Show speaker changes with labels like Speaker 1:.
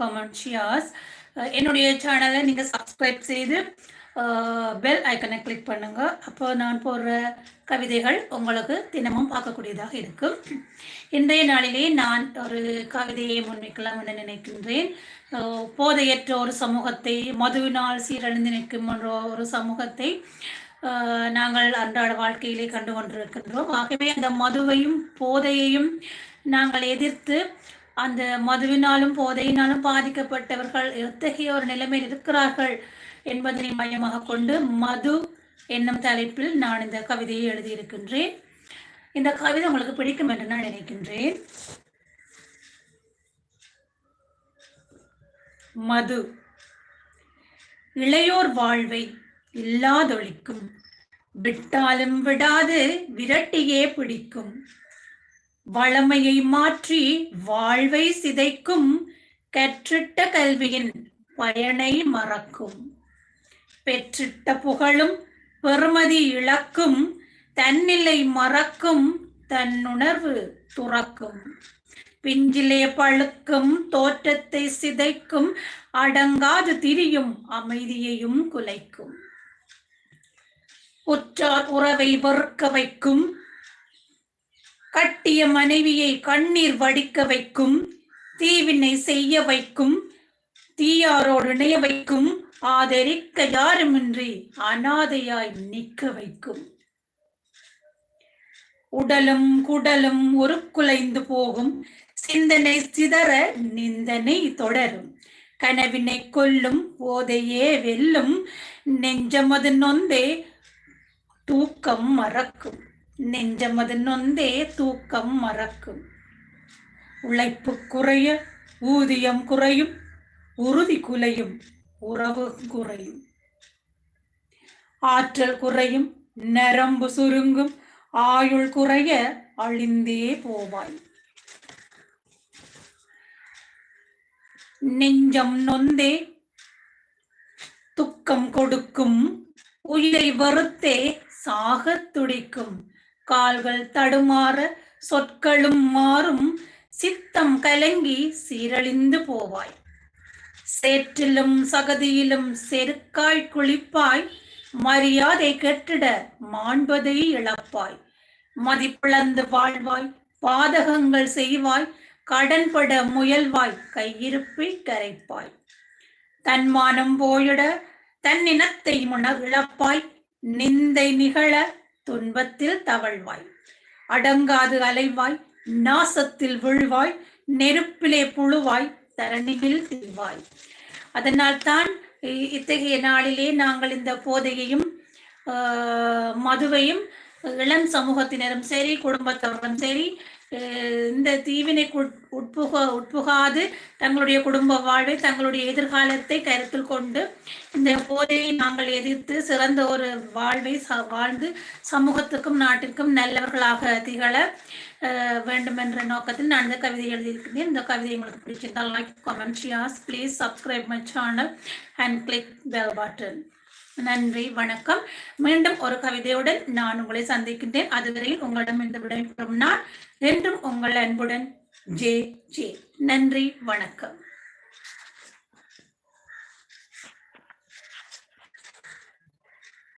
Speaker 1: Comment ஷியாஸ் என்னுடைய சேனலை நீங்கள் சப்ஸ்கிரைப் செய்து பெல் ஐக்கனை கிளிக் பண்ணுங்க. அப்போ நான் போடுற கவிதைகள் உங்களுக்கு தினமும் பார்க்கக்கூடியதாக இருக்கும். இன்றைய நாளிலே நான் ஒரு கவிதையை முன்வைக்கலாம் என நினைக்கின்றேன். போதையற்ற ஒரு சமூகத்தை மதுவினால் சீரழிந்து நிற்கும் என்ற ஒரு சமூகத்தை நாங்கள் அன்றாட வாழ்க்கையிலே கண்டு கொண்டிருக்கின்றோம். ஆகவே அந்த மதுவையும் போதையையும் நாங்கள் எதிர்த்து அந்த மதுவினாலும் போதையினாலும் பாதிக்கப்பட்டவர்கள் எத்தகைய ஒரு நிலைமையில் இருக்கிறார்கள் என்பதனை மையமாக கொண்டு மது என்னும் தலைப்பில் நான் இந்த கவிதையை எழுதியிருக்கின்றேன். இந்த கவிதை உங்களுக்கு பிடிக்கும் என்று நான் நினைக்கின்றேன். மது. இளையோர் வாழ்வை இல்லாதொழிக்கும். விட்டாலும் விடாது விரட்டியே பிடிக்கும். வளமையை மாற்றி வாழ்வை சிதைக்கும் கற்றிட்ட கல்வியின் பயனை மறக்கும். பெற்றிட்ட புகழும் பெருமதி இழக்கும் தன்னிலை மறக்கும் தன்னுணர்வு துறக்கும். பிஞ்சிலே பழுக்கும் தோற்றத்தை சிதைக்கும் அடங்காது திரியும் அமைதியையும் குலைக்கும். உற்றார் உறவை வெறுக்க வைக்கும் கட்டிய மனைவியை கண்ணீர் வடிக்க வைக்கும் தீவினை செய்ய வைக்கும் தீயாரோடு இணைய வைக்கும் ஆதரிக்க யாருமின்றி அனாதையாய் நிற்க வைக்கும். உடலும் குடலும் ஒரு குலைந்து போகும் சிந்தனை சிதற நிந்தனை தொடரும். கனவினை கொல்லும் போதையே வெல்லும் நெஞ்சமது நொந்தே தூக்கம் மறக்கும். நெஞ்சமது நொந்தே தூக்கம் மறக்கும். உழைப்பு குறைய ஊதியம் குறையும் உறுதி குலையும் உறவு குறையும். ஆற்றல் குறையும் நரம்பு சுருங்கும் ஆயுள் குறைய அழிந்தே போவாய். நெஞ்சம் நொந்தே துக்கம் கொடுக்கும் உயிரை வெறுத்தே சாகத் துடிக்கும். கால்கள் தடுமாற சொற்களும் மாறும். சித்தம் கலங்கி சீரழிந்து போவாய். சேற்றிலும் சகதியிலும் செருக்காய் குளிப்பாய். மரியாதை கெட்டிட மாண்பதை இழப்பாய். மதிப்பிழந்து வாழ்வாய் பாதகங்கள் செய்வாய். கடன்பட முயல்வாய் கையிருப்பை கரைப்பாய். தன்மானம் போயிட தன்னினத்தை முன இழப்பாய் நிந்தை நிகழ துன்பத்தில் தவழ்வாய். அடங்காது அலைவாய் நாசத்தில் விழுவாய் நெருப்பிலே புழுவாய் தரணியில் தீவாய் அதனால் தான் இத்தகைய நாளிலே நாங்கள் இந்த போதையையும் ஆஹ், மதுவையும் இளம் சமூகத்தினரும் சரி குடும்பத்தவரும் சரி இந்த தீவினை உட்புக உட்புகாது. தங்களுடைய குடும்ப வாழ்வை தங்களுடைய எதிர்காலத்தை கருத்தில் கொண்டு இந்த போதையை நாங்கள் எதிர்த்து சிறந்த ஒரு வாழ்வை ச- வாழ்ந்து சமூகத்துக்கும் நாட்டிற்கும் நல்லவர்களாக திகழ வேண்டும் என்ற நோக்கத்தில் நான் இந்த கவிதை எழுதியிருக்கிறேன். இந்த கவிதை உங்களுக்கு பிடிச்சிருந்தால் like comment share please subscribe my channel and click bell button நன்றி வணக்கம். மீண்டும் ஒரு கவிதையுடன் நான் உங்களை சந்திக்கின்றேன். அதுவரையில் உங்களிடம் இருந்து விடைபெறும் நான். என்றும் உங்கள் அன்புடன் ஜே ஜே. நன்றி வணக்கம்.